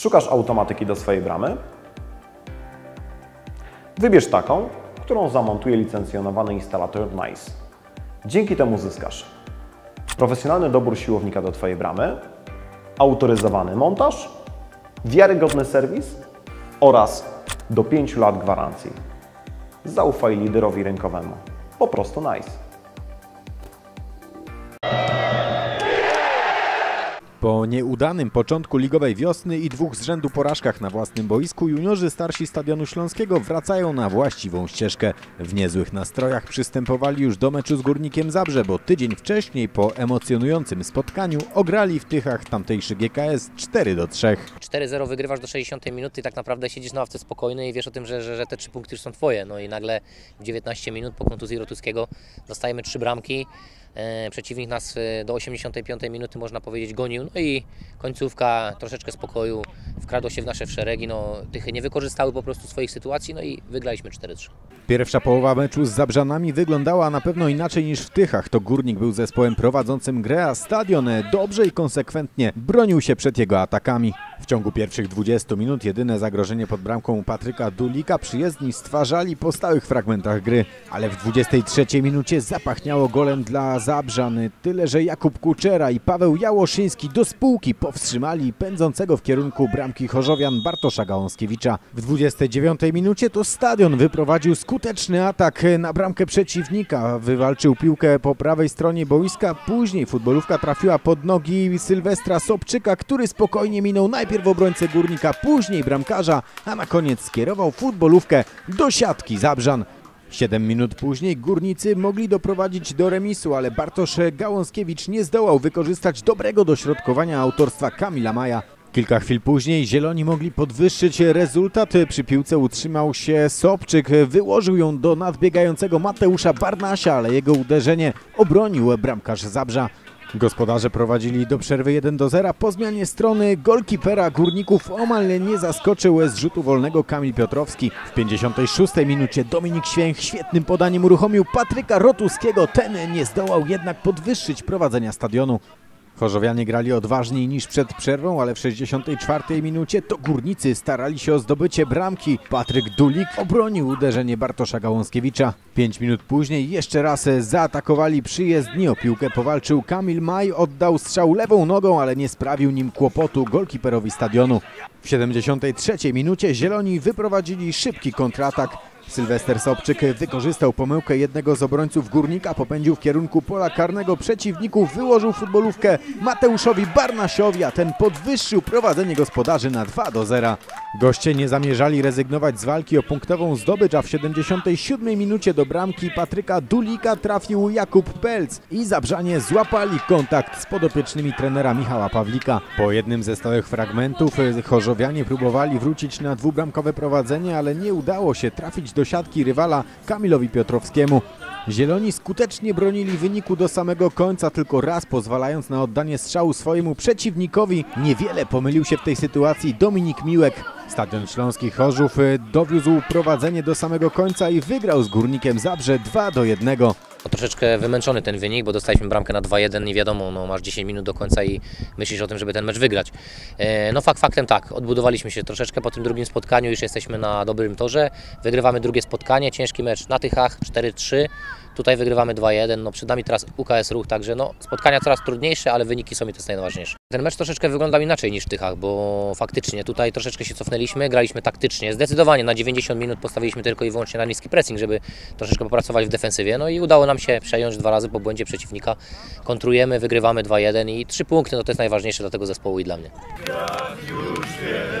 Szukasz automatyki do swojej bramy? Wybierz taką, którą zamontuje licencjonowany instalator NICE. Dzięki temu zyskasz profesjonalny dobór siłownika do Twojej bramy, autoryzowany montaż, wiarygodny serwis oraz do 5 lat gwarancji. Zaufaj liderowi rynkowemu. Po prostu nice. Po nieudanym początku ligowej wiosny i dwóch z rzędu porażkach na własnym boisku, juniorzy starsi Stadionu Śląskiego wracają na właściwą ścieżkę. W niezłych nastrojach przystępowali już do meczu z Górnikiem Zabrze, bo tydzień wcześniej po emocjonującym spotkaniu ograli w Tychach tamtejszy GKS 4 do 3. 4-0 wygrywasz do 60 minuty i tak naprawdę siedzisz na ławce spokojny i wiesz o tym, że, że, że te trzy punkty już są twoje. No i nagle w 19 minut po kontuzji Rotuskiego dostajemy trzy bramki. E, przeciwnik nas e, do 85 minuty można powiedzieć gonił. No i końcówka, troszeczkę spokoju, wkradło się w nasze szeregi. No, Tychy nie wykorzystały po prostu swoich sytuacji, no i wygraliśmy 4-3. Pierwsza połowa meczu z Zabrzanami wyglądała na pewno inaczej niż w Tychach. To Górnik był zespołem prowadzącym grę, a Stadion dobrze i konsekwentnie bronił się przed jego atakami. W ciągu pierwszych 20 minut jedyne zagrożenie pod bramką Patryka Dulika przyjezdni stwarzali po stałych fragmentach gry, ale w 23 minucie zapachniało golem dla Zabrzany, tyle że Jakub Kuczera i Paweł Jałoszyński do spółki powstrzymali pędzącego w kierunku bramki Chorzowian Bartosza Gałąskiewicza. W 29 minucie to Stadion wyprowadził skuteczny atak na bramkę przeciwnika, wywalczył piłkę po prawej stronie boiska, później futbolówka trafiła pod nogi Sylwestra Sobczyka, który spokojnie minął najpierw obrońcę Górnika, później bramkarza, a na koniec skierował futbolówkę do siatki Zabrzan. Siedem minut później górnicy mogli doprowadzić do remisu, ale Bartosz Gałąskiewicz nie zdołał wykorzystać dobrego dośrodkowania autorstwa Kamila Maja. Kilka chwil później Zieloni mogli podwyższyć rezultat. Przy piłce utrzymał się Sobczyk, wyłożył ją do nadbiegającego Mateusza Barnasia, ale jego uderzenie obronił bramkarz Zabrza. Gospodarze prowadzili do przerwy 1 do 0. Po zmianie strony golkipera Górników omal nie zaskoczył z rzutu wolnego Kamil Piotrowski. W 56 minucie Dominik Święch świetnym podaniem uruchomił Patryka Rotuskiego. Ten nie zdołał jednak podwyższyć prowadzenia stadionu. Chorzowianie grali odważniej niż przed przerwą, ale w 64 minucie to górnicy starali się o zdobycie bramki. Patryk Dulik obronił uderzenie Bartosza Gałąskiewicza. Pięć minut później jeszcze raz zaatakowali przyjezdni. O piłkę powalczył Kamil Maj, oddał strzał lewą nogą, ale nie sprawił nim kłopotu golkiperowi stadionu. W 73 minucie Zieloni wyprowadzili szybki kontratak. Sylwester Sobczyk wykorzystał pomyłkę jednego z obrońców Górnika, popędził w kierunku pola karnego przeciwników, wyłożył futbolówkę Mateuszowi Barnasiowi, a ten podwyższył prowadzenie gospodarzy na 2 do 0. Goście nie zamierzali rezygnować z walki o punktową zdobycz, a w 77 minucie do bramki Patryka Dulika trafił Jakub Pelc i Zabrzanie złapali kontakt z podopiecznymi trenera Michała Pawlika. Po jednym ze stałych fragmentów Chorzowianie próbowali wrócić na dwubramkowe prowadzenie, ale nie udało się trafić do siatki rywala Kamilowi Piotrowskiemu. Zieloni skutecznie bronili wyniku do samego końca, tylko raz pozwalając na oddanie strzału swojemu przeciwnikowi. Niewiele pomylił się w tej sytuacji Dominik Miłek. Stadion Śląski Chorzów dowiózł prowadzenie do samego końca i wygrał z Górnikiem Zabrze 2 do 1. Troszeczkę wymęczony ten wynik, bo dostaliśmy bramkę na 2-1 i wiadomo, no, masz 10 minut do końca i myślisz o tym, żeby ten mecz wygrać. E, no fakt faktem tak, odbudowaliśmy się troszeczkę po tym drugim spotkaniu, już jesteśmy na dobrym torze, wygrywamy drugie spotkanie, ciężki mecz na Tychach 4-3, tutaj wygrywamy 2-1, no przed nami teraz UKS Ruch, także no spotkania coraz trudniejsze, ale wyniki są i to najważniejsze. Ten mecz troszeczkę wyglądał inaczej niż w Tychach, bo faktycznie tutaj troszeczkę się cofnęliśmy, graliśmy taktycznie, zdecydowanie na 90 minut postawiliśmy tylko i wyłącznie na niski pressing, żeby troszeczkę popracować w defensywie, no i udało nam się przejąć dwa razy po błędzie przeciwnika, kontrujemy, wygrywamy 2-1 i trzy punkty, no to jest najważniejsze dla tego zespołu i dla mnie. Już wiem.